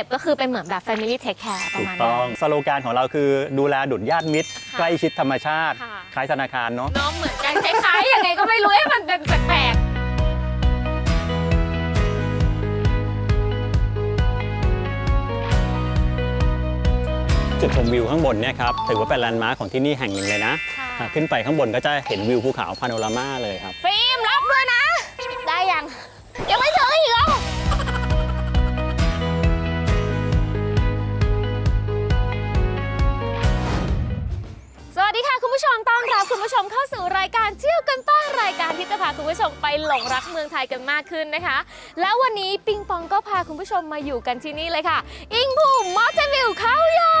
ปต์ก็คือเป็นเหมือนแบบ Family Take Care ประถูกมาณต้นั้องน สโลแกนของเราคือดูแลดุจญาติมิตร ค่ะใกล้ชิดธรรมชาติ ค่ะ คล้ายธนาคารเนาะ น้องเหมือนกันคล้ายๆยังไงก็ไม่รู้ให้มันเป็นแปลกจุดชมวิวข้างบนเนี่ยครับถือว่าเป็นแลนด์มาร์คของที่นี่แห่งหนึ่งเลยนะๆค่ะอะขึ้นไปข้างบนก็จะเห็นวิวภูเขาพาโนรามาเลยครับ ฟิล์มรับด้วยนะ มืองไทยกันมากขึ้นนะคะ แล้ววันนี้ปิงปองก็พาคุณผู้ชมมาอยู่กันที่นี่เลยค่ะ อิงภูมิมอเตอร์วิวเขาใหญ่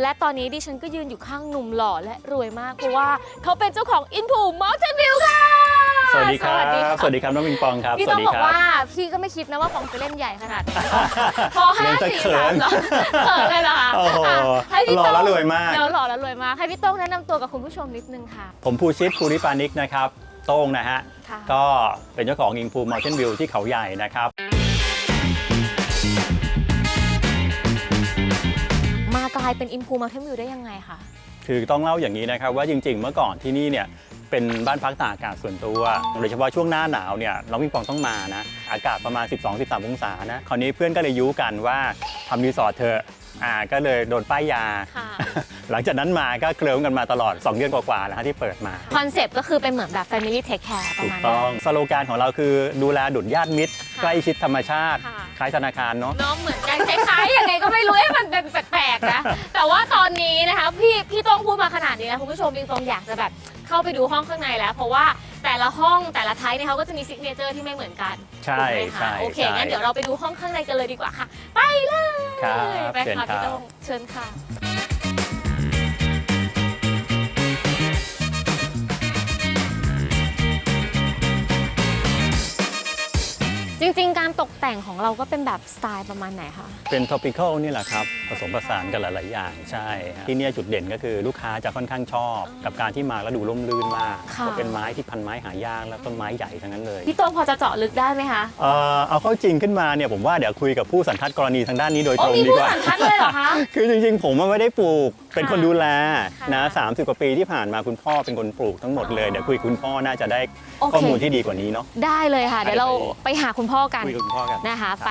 และตอนนี้ดิฉันก็ยืนอยู่ข้างหนุ่มหล่อและรวยมากเพราะว่าเขาเป็นเจ้าของอินภูมิมอเตอร์วิวค่ะ สวัสดีครับ สวัสดีค่ะสวัสดีครับน้องปิงปองครับ พี่สต้วัอสงดีบอกครับว่าพี่ก็ไม่คิดนะว่าปองจะเล่นใหญ่ขนาดนี้พอห้าเล่นซะสี่เขิสามนแล้วเขินเลยเหรอคะโอ้โหอะให้พี่หล่อโต้งแล้วรวยมากเดี๋ยวหล่อแล้วรวยมากให้พี่โต้งแนะนำตัวกับคุณผู้ชมนิดนึงค่ะ ผมภูชิตภูริปานิกนะครับ โต้งนะฮะ ค่ะ ก็เป็นเจ้าของอิงภูม o เ t นวิวที่เขาใหญ่นะครับ มากลายเป็นอินพูมาเทมวิวได้ยังไงคะ คือต้องเล่าอย่างนี้นะครับว่าจริง ๆ เมื่อก่อนที่นี่เนี่ยเป็นบ้านพักตากอากาศส่วนตัว โดยเฉพาะช่วงหน้าหนาวเนี่ยน้องปิงปองต้องมานะ อากาศประมาณ 12-13 องศานะ คราวนี้เพื่อนก็เลยยุกันว่าทำรีสอร์ทเธอะ อ่าก็เลยโดนป้ายยา ค่ะ หลังจากนั้นมาก็เคลิ้มกันมาตลอด 2 เดือนกว่าๆแล้วฮะที่เปิดมา คอนเซปต์ก็คือเป็นเหมือนแบบ Family Take Care ประถูกมาณต้นั้องนสโลแกนของเราคือดูแลดุจญาติมิตรค่ะ ใกล้ชิดธรรมชาติ ค่ะ คล้ายธนาคารเนาะน้องเหมือนกันคล้ายๆยังไงก็ไม่รู้ให้มันเป็นแปลกๆนะแต่ว่าตอนนี้นะคะพี่พี่ต้องพูดมาขนาดนี้นะคุณผู้ชมปิงปองอยากจะแบบเข้าไปดูห้องข้างในแล้ว เพราะว่าแต่ละห้องแต่ละไทป์เนี่ยเขาก็จะมีซิกเนเจอร์ที่ไม่เหมือนกันใช่ถูกไหมคะใช่โอเคใช่งั้นเดี๋ยวเราไปดูห้องข้างในกันเลยดีกว่าค่ะ ไปเลยครับไปเชิญค่ะครัพี่บโต้งเชิญค่ะ จริงๆ การตกแต่งของเราก็เป็นแบบสไตล์ประมาณไหนคะเป็น topical นี่แหละครับ ผสมผสานกันหลาย ๆ อย่างใช่ฮะที่เนี่ยจุดเด่นก็คือลูกค้าจะค่อนข้างชอบ กับการที่มาแล้วดูร่มรื่นมากค่ะ ก็เป็นไม้ที่พันไม้หายากแล้วต้นไม้ใหญ่ทั้งนั้นเลยพี่โต้งพอจะเจาะลึกได้ไหมคะเอ่อเอาเข้าจริงขึ้นมาเนี่ยผมว่าเดี๋ยวคุยกับผู้สันทัดกรณีทางด้านนี้โดยโอ้ตรงมีดีผู้กว่า สันทัดเลยเหรอคะ คือจริงๆ ผมไม่ได้ปลูก เป็นคนดูแลค่ะนะ30กว่าปีที่ผ่านมาคุณพ่อเป็นคนปลูกทั้งหมดเลย เดี๋ยวคุยกับคุณพ่อน่าจะได้โอเคข้อมูลที่ดีกว่านี้เนาะ ได้เลยค่ะ เดี๋ยวเราไปหาคุณพ่อกันคุยกับคุณพ่อกันนะคะไป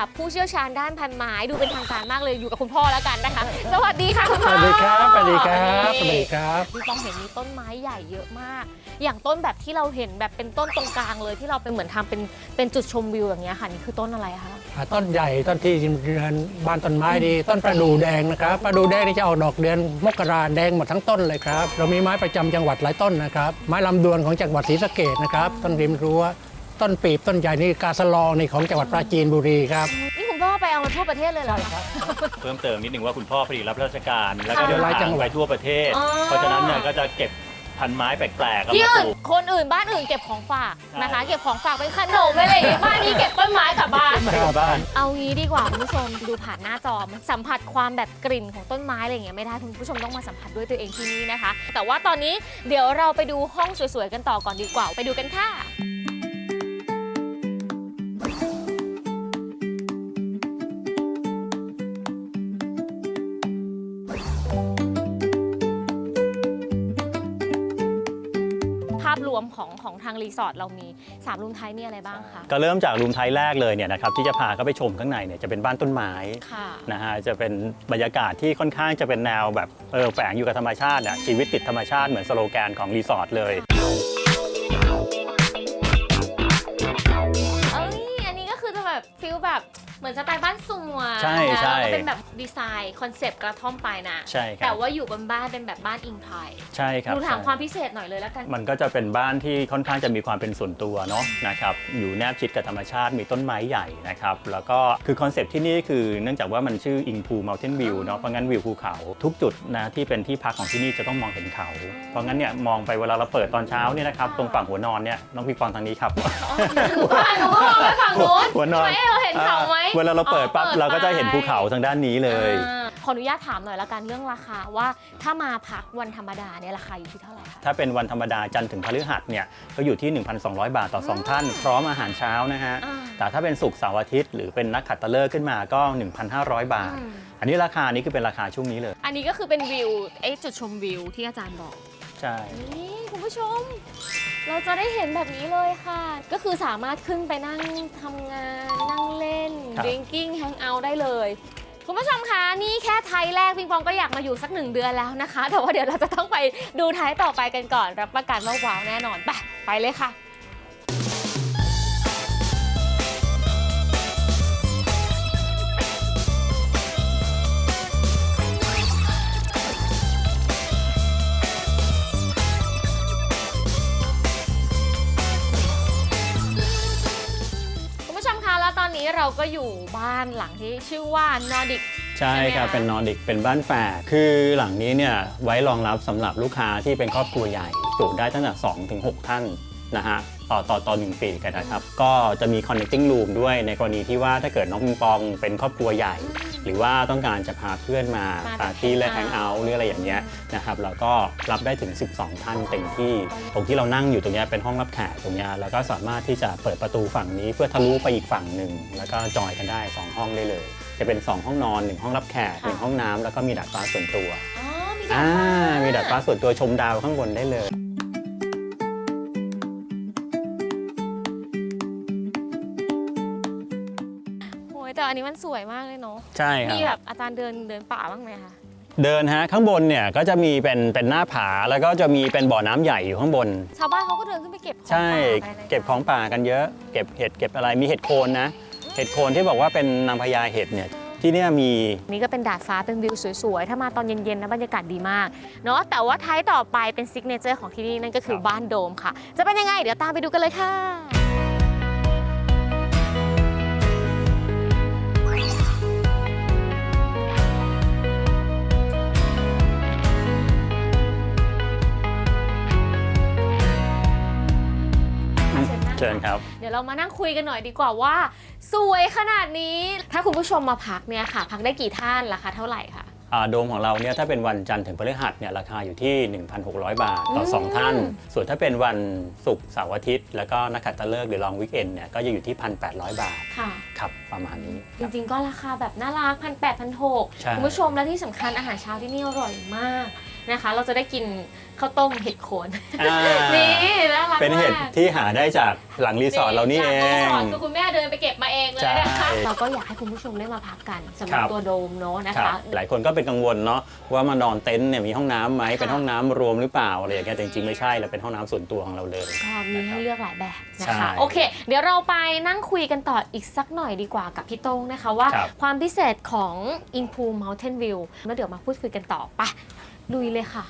กับผู้เชี่ยวชาญด้านพันไม้ดูเป็นทางการมากเลยอยู่กับคุณพ่อแล้วกันนะคะ สวัสดีค่ะคุณสพ่อวัสดีครับ สวัสดีครับนี่สวัสดีครับพี่ปองเห็นมีต้นไม้ใหญ่เยอะมาก อย่างต้นแบบที่เราเห็นแบบเป็นต้นตรงกลางเลยที่เราเป็นเหมือนทำเป็นเป็นจุดชมวิวอย่างเงี้ยค่ะนี่คือต้นอะไรคะอ่าต้นใหญ่ต้นที่เรือนบ้านต้นไม้ดี ต้นประดู่แดงนะครับ ประดู่แดงนี่จะออกดอกเดือนมกราแดงหมดทั้งต้นเลยครับ เรามีไม้ประจำจังหวัดหลายต้นนะครับ ไม้ลำดวนของจังหวัดศรีสะเกดนะครับ ต้นริมรั้ว ต้นปีบต้นใหญ่นี่กาสะลองนี่ของจังหวัดปราจีนบุรีครับ นี่คุณพ่อไปเอามาทั่วประเทศเลยเหรอคะเพิ่มเติมนิดนึงว่าคุณพ่อพอดีรับราชการ แล้วก็ค่ะเดินหลายจัทางงหวัไปดทั่วประเทศ อ๋อ เพราะฉะนั้นเนี่ยก็จะเก็บพันไม้แปลกๆเอาที่มาปอื่นลูก คนอื่นบ้านอื่นเก็บของฝากนะคะใช่เก็บของฝากเป็นขนมอะไรอย่างเงี้ยบ้านนี้เก็บต้นไม้กลับบ้านไปกลับบ้าน เอางี้ดีกว่าคุณผู้ชมดูผ่านหน้าจอมันสัมผัสความแบบกลิ่นของต้นไม้อะไรอย่างเงี้ยไม่ได้คุณผู้ชมต้องมาสัมผัสด้วยตัวเองที่นี่นะคะ แต่ว่าตอนนี้เดี๋ยวเราไปดูห้องสวยๆกันต่อก่อนดีกว่าไปดูกันค่ะ วมของของทางรีสอร์ทเรามี3รูมไทยมีอะไรบ้างคะ ก็เริ่มจากรูมไทยแรกเลยเนี่ยนะครับที่จะพาเข้าไปชมข้างในเนี่ยจะเป็นบ้านต้นไม้ค่ะ นะฮะจะเป็นบรรยากาศที่ค่อนข้างจะเป็นแนวแบบเออแฝงอยู่กับธรรมชาติอะชีวิตติดธรรมชาติเหมือนสโลแกนของรีสอร์ทเลย เอ้ย อันนี้ก็คือจะแบบฟิลแบบเหมือนสไตล์บ้าน สวนใช่ใช่แล้วก็เป็นแบบดีไซน์คอนเซปต์กระท่อมไปนะใช่คแต่รับว่าอยู่บนบ้านเป็นแบบบ้านอิงไทยใช่ครับหนูถามใช่ความพิเศษหน่อยเลยแล้วกัน มันก็จะเป็นบ้านที่ค่อนข้างจะมีความเป็นส่วนตัวเนาะนะครับอยู่แนบชิดกับธรรมชาติมีต้นไม้ใหญ่นะครับแล้วก็คือคอนเซปต์ที่นี่คือเนื่องจากว่ามันชื่ออิงพูม o เทนวิวเนาะเพราะงั้นวิวภูเขาทุกจุดนะที่เป็นที่พักของที่นี่จะต้องมองเห็นเขา เพราะงั้นเนี่ยมองไปเวลาเราเปิดตอนเช้าเนี่ยนะครับตรงฝั่งหัวนอนเนี่ยน้องพี่ปอนทางนี้ครับหนูก็หนูก็มองไปฝั่งนู้นหัวนอนทำไมเราเห็นเขาไหมเวลาเราเปิดปั๊บอ๋อเราก็จะไปเห็นภูเขาทางด้านนี้เลย อ่าขอออนุญาตถามหน่อยละกันเรื่องราคาว่าถ้ามาพักวันธรรมดาเนี่ยราคาอยู่ที่เท่าไหร่คะ ถ้าเป็นวันธรรมดาจันทร์ถึงพฤหัสเนี่ยก็อยู่ที่ 1,200 บาทต่อ 2 ท่าน พร้อมอาหารเช้านะฮะ อ่าแต่ถ้าเป็นศุกร์เสาร์อาทิตย์ หรือเป็นนักขัตฤกษ์ขึ้นมาก็ 1,500 บาท อืม อันนี้ราคานี้คือเป็นราคาช่วงนี้เลย อันนี้ก็คือเป็นวิวไอ้จุดชมวิวที่อาจารย์บอก ใช่ นี่คุณผู้ชม เราจะได้เห็นแบบนี้เลยค่ะ ก็คือสามารถขึ้นไปนั่งทำงาน นั่งเล่น drinking hang out ได้เลย คุณผู้ชมคะนี่แค่ไทยแรกปิงปองก็อยากมาอยู่สักหนึ่งเดือนแล้วนะคะ แต่ว่าเดี๋ยวเราจะต้องไปดูไทยต่อไปกันก่อน รับประกันว่าว้าวแน่นอนไปไปเลยค่ะ ก็อยู่บ้านหลังที่ชื่อว่า Nordic ใช่ใช่ไหมครับคะเป็นนอร์ดิกเป็นบ้านแฝดคือหลังนี้เนี่ยไว้รองรับสำหรับลูกค้าที่เป็นครอบครัวใหญ่จุได้ตั้งแต่2ถึง6ท่านนะฮะ ต่อต่อต่อหนึ่งปีกันนะครับ ก็จะมี connecting room ด้วยในกรณีที่ว่าถ้าเกิดน้องปิงปองเป็นครอบครัวใหญ่ หรือว่าต้องการจะพาเพื่อนมามาปาร์ตี้และแฮ hang ง out เอาท์หรืออะไรอย่างเงี้ยนะครับเราก็รับได้ถึง 12 ท่านเต็มที่ตรงที่เรานั่งอยู่ตรงเนี้ยเป็นห้องรับแขกตรงเนี้ยแล้วก็สามารถที่จะเปิดประตูฝั่งนี้เพื่อทะลุไปอีกฝั่งหนึ่งแล้วก็จอยกันได้2ห้องได้เลย จะเป็น2ห้องนอน1ห้องรับแขกค่ะ1ห้องน้ำแล้วก็มีดาดฟ้าส่วนตัวอ๋อมีดาอ่าดฟ้ามีดาดฟ้าส่วนตัวชมดาวข้างบนได้เลย อ้ยแต่อันนี้มันสวยมากเลยเนาะใช่ครับ มีแบบอาจารย์เดินเดินป่าบ้างไหมคะเดินฮะข้างบนเนี่ยก็จะมีเป็นเป็นหน้าผาแล้วก็จะมีเป็นบ่อน้ำใหญ่อยู่ข้างบน ชาวบ้านเขาก็เดินขึ้นไปเก็บของใช่ป่าไปอะไรเก็บของป่ากันเยอะเก็บเห็ดเก็บอะไรมีเห็ดโคนนะ เห็ดโคนที่บอกว่าเป็นนางพญาเห็ดเนี่ยที่เนี่ยมี นี่ก็เป็นดาดฟ้าเป็นวิวสวยๆ ถ้ามาตอนเย็นๆนะบรรยากาศดีมากเนาะแต่ว่าท้ายต่อไปเป็นซิกเนเจอร์ของที่นี่นั่นก็คือครับบ้านโดมค่ะ จะเป็นยังไงเดี๋ยวตามไปดูกันเลยค่ะ เชิญครับ เดี๋ยวเรามานั่งคุยกันหน่อยดีกว่าว่า สวยขนาดนี้ ถ้าคุณผู้ชมมาพักเนี่ยค่ะ พักได้กี่ท่านราคาเท่าไหร่คะอ่าโดมของเราเนี่ยถ้าเป็นวันจันทร์ถึงพฤหัสเนี่ยราคาอยู่ที่ 1,600 บาทต่ออม2ท่าน ส่วนถ้าเป็นวันศุกร์เสาร์อาทิตย์ แล้วก็นักขัตฤกษ์หรือลองวิกเอนเนี่ยก็จะอยู่ที่ 1,800 บาทค่ะครับประมาณนี้ จริงๆก็ราคาแบบน่ารักพันแปดพันหกใช่คุณผู้ชมและที่สำคัญอาหารเช้าที่นี่อร่อยมาก นะคะ เราจะได้กินข้าวต้มเห็ดโคนอ่านี่น่ารักมากเป็นเห็ดที่หาได้จากหลังรีสอร์ทเรานี่เอจากรีงสอร์ทคือคุณแม่เดินไปเก็บมาเองเลยนะคะ ใช่ เราก็อยากให้คุณผู้ชมได้มาพักกันสำหรับครับ ตัวโดมเนาะนะครัคะ บหลายคนก็เป็นกังวลเนาะว่ามานอนเต็นท์เนี่ยมีห้องน้ำไหมค่ะ เป็นห้องน้ำรวมหรือเปล่าอะไรอย่างเงี้ยแต่จริงๆไม่ใช่เราเป็นห้องน้ำส่วนตัวของเราเลย ก็มีให้เลือกหลายแบบนะใช่คะ โอเค เดี๋ยวเราไปนั่งคุยกันต่ออีกสักหน่อยดีกว่ากับพี่โต้งนะคะว่า ครับ ความพิเศษของ i n p o o Mountain View แล้วเดี๋ยวมาพูดคุยกันต่อไป ลุยเลยค่ะ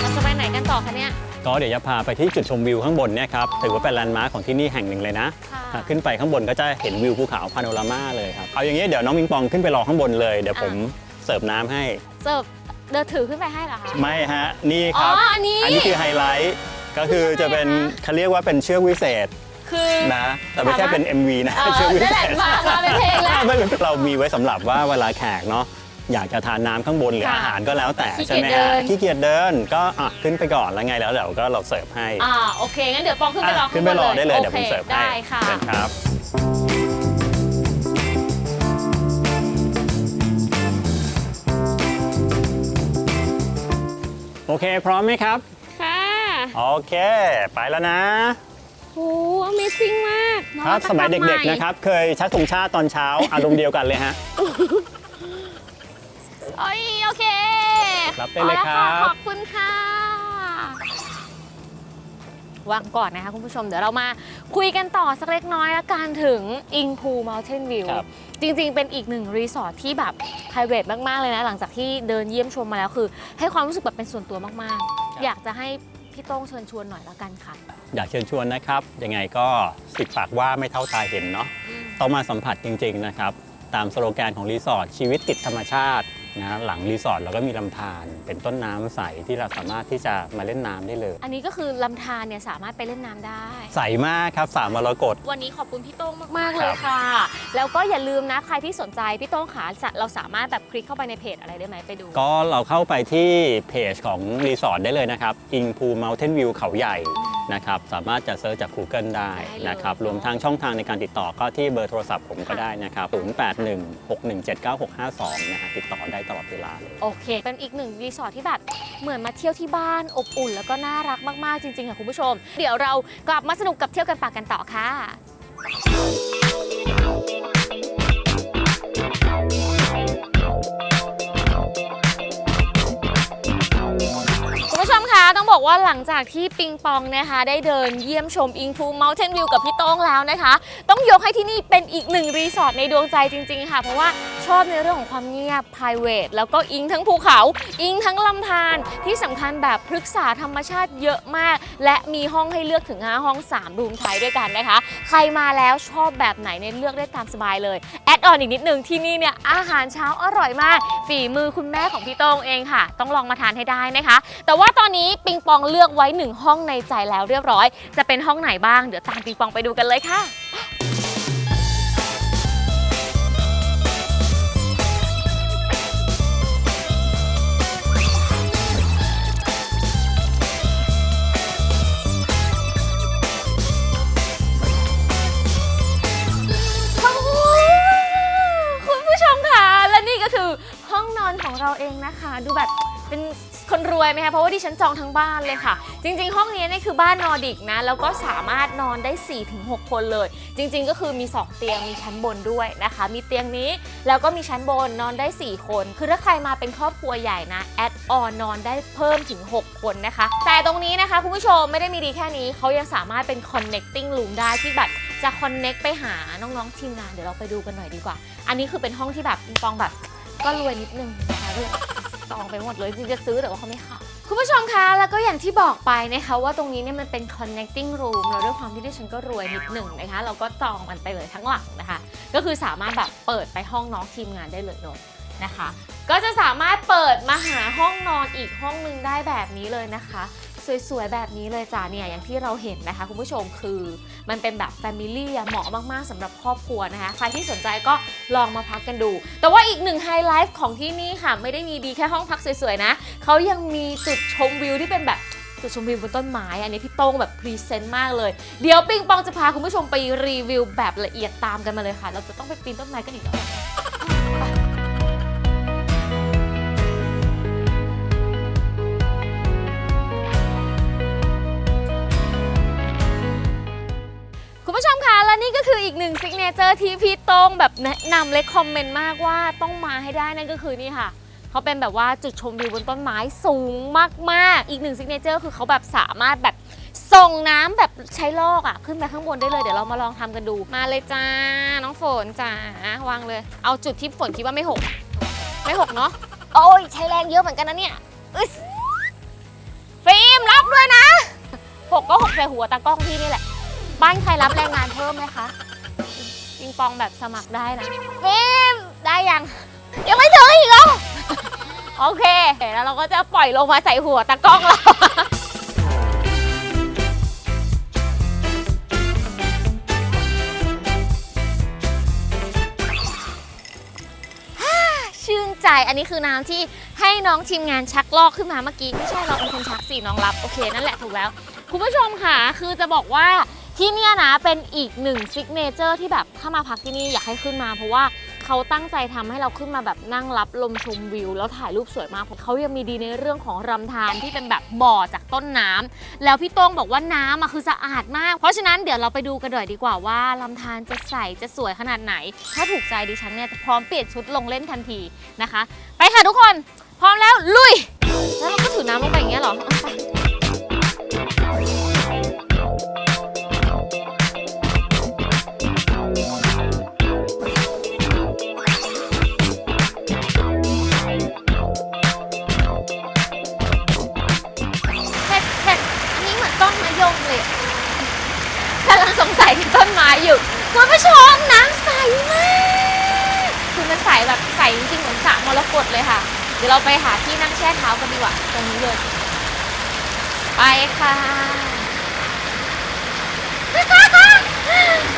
เราจะไปไหนกันต่อคะเนี่ย ก็เดี๋ยวจะพาไปที่จุดชมวิวข้างบนเนี่ยครับถือว่าเป็นแลนด์มาร์คของที่นี่แห่งหนึ่งเลยนะค่ะอะ ขึ้นไปข้างบนก็จะเห็นวิวภูเขาพาโนรามาเลยครับ เอาอย่างนี้เดี๋ยวน้องมิงปองขึ้นไปรอข้างบนเลยเดี๋ยวผมเสิร์ฟน้ำให้ เสิร์ฟเดินถือขึ้นไปให้เหรอคะ ไม่ฮะ นี่อ๋คอรับอันนี้ อันนี้คือไฮไลท์ ก็คือจะเป็นทำไมคะเขาเรียกว่าเป็นเชือกวิเศษ คือนะ แต่ไม่ใช่เป็น MV นะเออเชือกวินั่นเศแหละษมามาเป็นเพลงแล้ว ไม่เรามีไว้สำหรับว่าเวลาแขกเนาะอยากจะทานน้ำข้างบนหรือค่ะอาหารก็แล้วแต่ขี้เกีใช่ยจไหมเดิฮะน ขี้เกียจเดินก็อะขึ้นไปก่อนแล้วไงแล้วเดี๋ยวก็เราเสิร์ฟให้อ่าโอเคงั้นเดี๋ยวปองขึ้นไปรออะขึ้นไปรอได้เลยเดี๋ยวโอผมคเสิร์ฟให้ได้ค่ะ เชิญครับ โอเคพร้อมไหมครับ ค่ะ โอเค ไปแล้วนะ โห Amazing มากครับนวัตสมัยรรเด็กใหๆนะครับ เคยชักธงชาติตอนเช้า อารมณ์เดียวกันเลยฮะโอ้ยโอเครับได้เลยอาะครับขอบคุณค่ะ วางก่อนนะคะคุณผู้ชม เดี๋ยวเรามาคุยกันต่อสักเล็กน้อยละกันถึง i n p o o Mountain View ครับ จริงๆ เป็นอีกหนึ่งรีสอร์ทที่แบบ p r i v a t มาก ๆ เลยนะ หลังจากที่เดินเยี่ยมชมมาแล้วคือ ให้ความรู้สึกแบบเป็นส่วนตัวมาก ๆ อยากจะให้ พี่โต้งเชิญชวนหน่อยละกันค่ะ อยากเชิญชวนนะครับยังไงก็สิบปากว่าไม่เท่าตาเห็นเนาะต้องมาสัมผัสจริง ๆ นะครับ ตามสโลแกนของรีสอร์ทชีวิตติดธรรมชาติ นะหลังรีสอร์ทเราก็มีลำธารเป็นต้นน้ำใสที่เราสามารถที่จะมาเล่นน้ำได้เลย อันนี้ก็คือลำธารเนี่ยสามารถไปเล่นน้ำได้ ใสมากครับสามมรกต วันนี้ขอบคุณพี่โต้งมากๆเลยค่ะ แล้วก็อย่าลืมนะใครที่สนใจพี่โต้งขาเราสามารถแบบคลิกเข้าไปในเพจอะไรได้ไหมไปดู ก็เราเข้าไปที่เพจของรีสอร์ทได้เลยนะครับ อิงพูเมลเทนวิวเขาใหญ่ นะครับสามารถจะเซิร์ชจาก Google ได้ได้เลยนะครับรวมทางช่องทางในการติดต่อก็ที่เบอร์โทรศัพท์ผมก็ได้นะครับ 0816179652 นะฮะติดต่อได้ตลอดเวลาเลย โอเค เป็นอีกหนึ่งรีสอร์ทที่แบบเหมือนมาเที่ยวที่บ้านอบอุ่น แล้วก็น่ารักมาก ๆ จริง ๆ ค่ะคุณผู้ชม เดี๋ยวเรากลับมาสนุกกับเที่ยวกันปากกันต่อค่ะ ต้องบอกว่าหลังจากที่ปิงปองนะคะ ได้เดินเยี่ยมชมอิงฟูเมลเทนวิวกับพี่โต้งแล้วนะคะ ต้องยกให้ที่นี่เป็นอีกหนึ่งรีสอร์ทในดวงใจจริง ๆ ค่ะ เพราะว่า อบในเรื่องของความเงียบ p r i v a t แล้วก็อิงทั้งภูเขา อิงทั้งลำธารที่สำคัญแบบพฤกษาธรรมชาติเยอะมาก และมีห้องให้เลือกถึง 5 ห้อง 3 รูมไทยด้วยกันนะคะ ใครมาแล้วชอบแบบไหนเนี่ยเลือกได้ตามสบายเลย แอดออนอีกนิดนึงที่นี่เนี่ยอาหารเช้าอร่อยมาก ฝีมือคุณแม่ของพี่โต้งเองค่ะ ต้องลองมาทานให้ได้นะคะ แต่ว่าตอนนี้ปิงปองเลือกไว้หนึ่งห้องในใจแล้วเรียบร้อย จะเป็นห้องไหนบ้างเดี๋ยวตามปิงปองไปดูกันเลยค่ะ เราเองนะคะ ดูแบบเป็นคนรวยไหมคะเพราะว่าดิฉันจองทั้งบ้านเลยค่ะ จริง ๆ ห้องนี้นี่คือบ้านนอร์ดิกนะ แล้วก็สามารถนอนได้ 4-6 คนเลย จริง ๆ ก็คือมี 2 เตียงมีชั้นบนด้วยนะคะ มีเตียงนี้แล้วก็มีชั้นบนนอนได้ 4 คน คือถ้าใครมาเป็นครอบครัวใหญ่นะแอดออนนอนได้เพิ่มถึง 6 คนนะคะ แต่ตรงนี้นะคะคุณผู้ชมไม่ได้มีดีแค่นี้เขายังสามารถเป็น connecting room ได้ที่แบบจะ connect ไปหาน้องๆทีมงานเดี๋ยวเราไปดูกันหน่อยดีกว่า อันนี้คือเป็นห้องที่แบบปิงปองแบบ ก็รวยนิดนึงนะคะก็เลยจองไปหมดเลยจริงจะซื้อแต่ว่าเขาไม่ขายคุณผู้ชมคะแล้วก็อย่างที่บอกไปนะคะว่าตรงนี้เนี่ยมันเป็น connecting room แล้วด้วยความที่ดิฉันก็รวยนิดหนึ่งนะคะ เราก็จองมันไปเลยทั้งหลังนะคะ ก็คือสามารถแบบเปิดไปห้องน้องทีมงานได้เลยเนอะนะคะ ก็จะสามารถเปิดมาหาห้องนอนอีกห้องหนึงได้แบบนี้เลยนะคะ สวยๆ แบบนี้เลยจ้าเนี่ยอย่างที่เราเห็นนะคะคุณผู้ชมคือมันเป็นแบบแฟมิลี่เหมาะมากๆสำหรับครอบครัวนะคะ ใครที่สนใจก็ลองมาพักกันดู แต่ว่าอีกหนึ่งไฮไลท์ของที่นี่ค่ะ ไม่ได้มีดีแค่ห้องพักสวยๆนะเขายังมีจุดชมวิวที่เป็นแบบจุดชมวิวบนต้นไม้ อันนี้พี่โต้งแบบพรีเซนต์มากเลย เดี๋ยวปิงปองจะพาคุณผู้ชมไปรีวิวแบบละเอียดตามกันมาเลยค่ะ เราจะต้องไปปีนต้นไม้กันอีกแล้ว อีกหนึ่งซิกเนเจอร์ที่พี่โต้งแบบแนะนำเลยคอมเมนต์มากว่าต้องมาให้ได้นั่นก็คือนี่ค่ะ เขาเป็นแบบว่าจุดชมวิวบนต้นไม้สูงมากๆ อีกหนึ่งซิกเนเจอร์คือเขาแบบสามารถแบบส่งน้ำแบบใช้ลอกอะขึ้นไปข้างบนได้เลย เดี๋ยวเรามาลองทำกันดู มาเลยจ้า น้องฝนจ้าวางเลย เอาจุดที่ฝนคิดว่าไม่หก ไม่หกเนาะ โอ้ยใช้แรงเยอะเหมือนกันนะเนี่ยอึสฟิล์มรับด้วยนะหกก็หกใส่หัวตากล้องพี่นี่แหละ บ้านใครรับแรงงานเพิ่มไหมคะ ปิงปองแบบสมัครได้นะฟิล์มได้ยัง ยังไม่ถึงอีกเหรอ โอเค แล้วเราก็จะปล่อยลงมาใส่หัวตากล้องเรา ชื่นใจ อันนี้คือน้ำที่ให้น้องทีมงานชักลอกขึ้นมาเมื่อกี้ ไม่ใช่เราเป็นคนชักสิน้องรับ โอเค นั่นแหละถูกแล้ว คุณผู้ชมค่ะ คือจะบอกว่า ที่เนี่ยนะเป็นอีกหนึ่งซิกเนเจอร์ที่แบบถ้ามาพักที่นี่อยากให้ขึ้นมา เพราะว่าเขาตั้งใจทำให้เราขึ้นมาแบบนั่งรับลมชมวิว แล้วถ่ายรูปสวยมากเพราะเขายังมีดีในเรื่องของรำธารที่เป็นแบบบ่อจากต้นน้ำแล้วพี่โต้งบอกว่าน้ำอะคือสะอาดมาก เพราะฉะนั้นเดี๋ยวเราไปดูกันหน่อยดีกว่าว่าลำธารจะใสจะสวยขนาดไหน ถ้าถูกใจดิฉันเนี่ยจะพร้อมเปลี่ยนชุดลงเล่นทันทีนะคะ ไปค่ะทุกคนพร้อมแล้วลุย แล้วเราก็ถือน้ำลงไปอย่างเงี้ยหรอ เลยค่ะ เดี๋ยวเราไปหาที่นั่งแช่เท้ากันดีกว่าตรงนี้เลย ไปค่ะ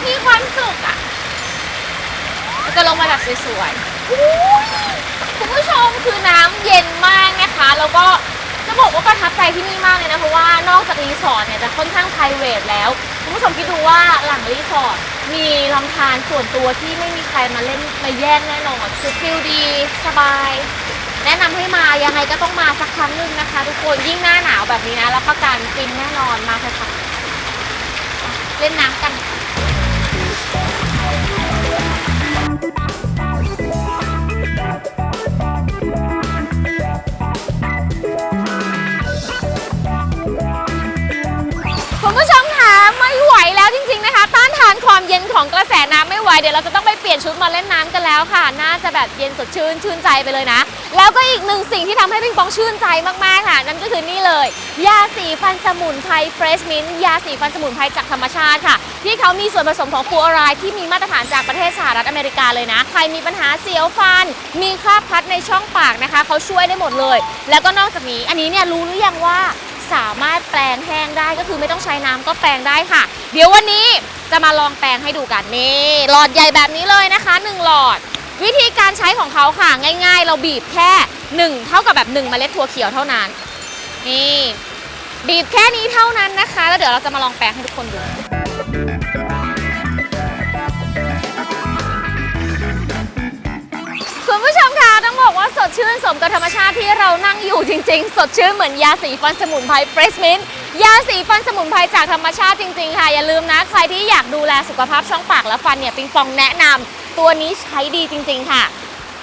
มีความสุขอะเราจะลงมาแบบสวยๆคุณผู้ชมคือน้ำเย็นมากนะคะ แล้วก็จะบอกว่าประทับใจที่นี่มากเลยนะ เพราะว่านอกจากรีสอร์ทเนี่ยจะค่อนข้างไพรเวทแล้ว คุณผู้ชมคิดดูว่าหลังรีสอร์ท มีลำธารส่วนตัวที่ไม่มีใครมาเล่นมาแย่งแน่นอนคือฟิลดีสบาย แนะนำให้มายังไงก็ต้องมาสักครั้งหนึ่งนะคะ ทุกคนยิ่งหน้าหนาวแบบนี้นะรับประกันฟินแน่นอนมาเถอะค่ะเล่นน้ำกัน เดี๋ยวเราจะต้องไปเปลี่ยนชุดมาเล่นน้ำกันแล้วค่ะ น่าจะแบบเย็นสดชื่นชื่นใจไปเลยนะ แล้วก็อีกหนึ่งสิ่งที่ทำให้ปิงปองชื่นใจมากๆค่ะ นั่นก็คือนี่เลย ยาสีฟันสมุนไพรเฟรชมินต์ยาสีฟันสมุนไพรจากธรรมชาติค่ะ ที่เขามีส่วนผสมของฟูออไรด์ที่มีมาตรฐานจากประเทศสหรัฐอเมริกาเลยนะ ใครมีปัญหาเสียวฟัน มีคราบพัดในช่องปากนะคะ เขาช่วยได้หมดเลย แล้วก็นอกจากนี้ อันนี้เนี่ยรู้หรือยังว่า สามารถแปลงแห้งได้ก็คือไม่ต้องใช้น้ำก็แปลงได้ค่ะ เดี๋ยววันนี้จะมาลองแปลงให้ดูกันนี่หลอดใหญ่แบบนี้เลยนะคะ 1 หลอด วิธีการใช้ของเขาค่ะง่าย ๆ เราบีบแค่ 1 เท่ากับแบบ1เมล็ดถั่วเขียวเท่านั้นนี่บีบแค่นี้เท่านั้นนะคะ แล้วเดี๋ยวเราจะมาลองแปลงให้ทุกคนดู บอกว่าสดชื่นสมกับธรรมชาติที่เรานั่งอยู่จริง ๆ สดชื่นเหมือนยาสีฟันสมุนไพรเฟรชมินยาสีฟันสมุนไพรจากธรรมชาติจริง ๆ ค่ะ อย่าลืมนะ ใครที่อยากดูแลสุขภาพช่องปากและฟันเนี่ยปิงปองแนะนำตัวนี้ใช้ดีจริง ๆ ค่ะ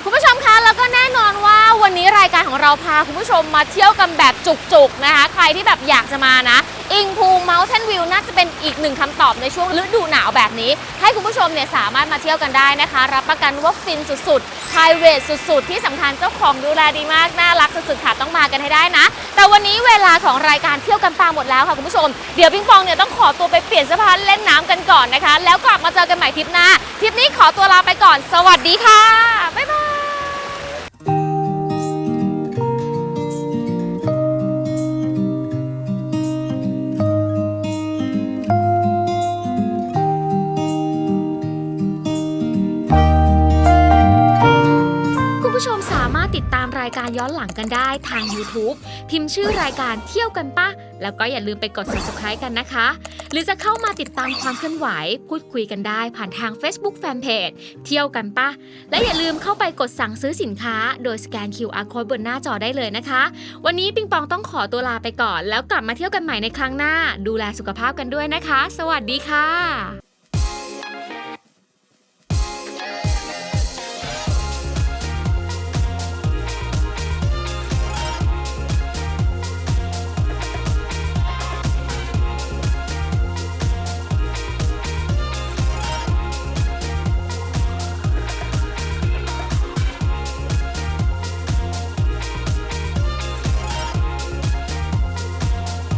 คุณผู้ชมคะแล้วก็แน่นอนว่าวันนี้รายการของเราพาคุณผู้ชมมาเที่ยวกันแบบจุกๆนะคะ ใครที่แบบอยากจะมานะ อิงพูเมลเทนวิวน่าจะเป็นอีกหนึ่งคำตอบในช่วงฤดูหนาวแบบนี้ ให้คุณผู้ชมเนี่ยสามารถมาเที่ยวกันได้นะคะ รับประกันว่าฟินสุดๆ p r i v a t สุดๆ ที่สำคัญเจ้าของดูแลดีมาก น่ารักสุดๆค่ะต้องมากันให้ได้นะ แต่วันนี้เวลาของรายการเที่ยวกันปาหมดแล้วค่ะคุณผู้ชม เดี๋ยวปิงปองเนี่ยต้องขอตัวไปเปลี่ยนเสื้อผ้าเล่นน้ำกันก่อนนะคะ แล้วกลับมาเจอกันใหม่ทริปหน้าทริปนี้ขอตัวลาไปก่อน สวัสดีค่ะ ย้อนหลังกันได้ทาง YouTube พิมพ์ชื่อรายการเที่ยวกันปะ แล้วก็อย่าลืมไปกด subscribe กันนะคะ หรือจะเข้ามาติดตามความเคลื่อนไหว พูดคุยกันได้ผ่านทาง Facebook Fanpage เที่ยวกันปะ และอย่าลืมเข้าไปกดสั่งซื้อสินค้า โดยสแกน QR code บนหน้าจอได้เลยนะคะ วันนี้ปิงปองต้องขอตัวลาไปก่อน แล้วกลับมาเที่ยวกันใหม่ในครั้งหน้า ดูแลสุขภาพกันด้วยนะคะ สวัสดีค่ะ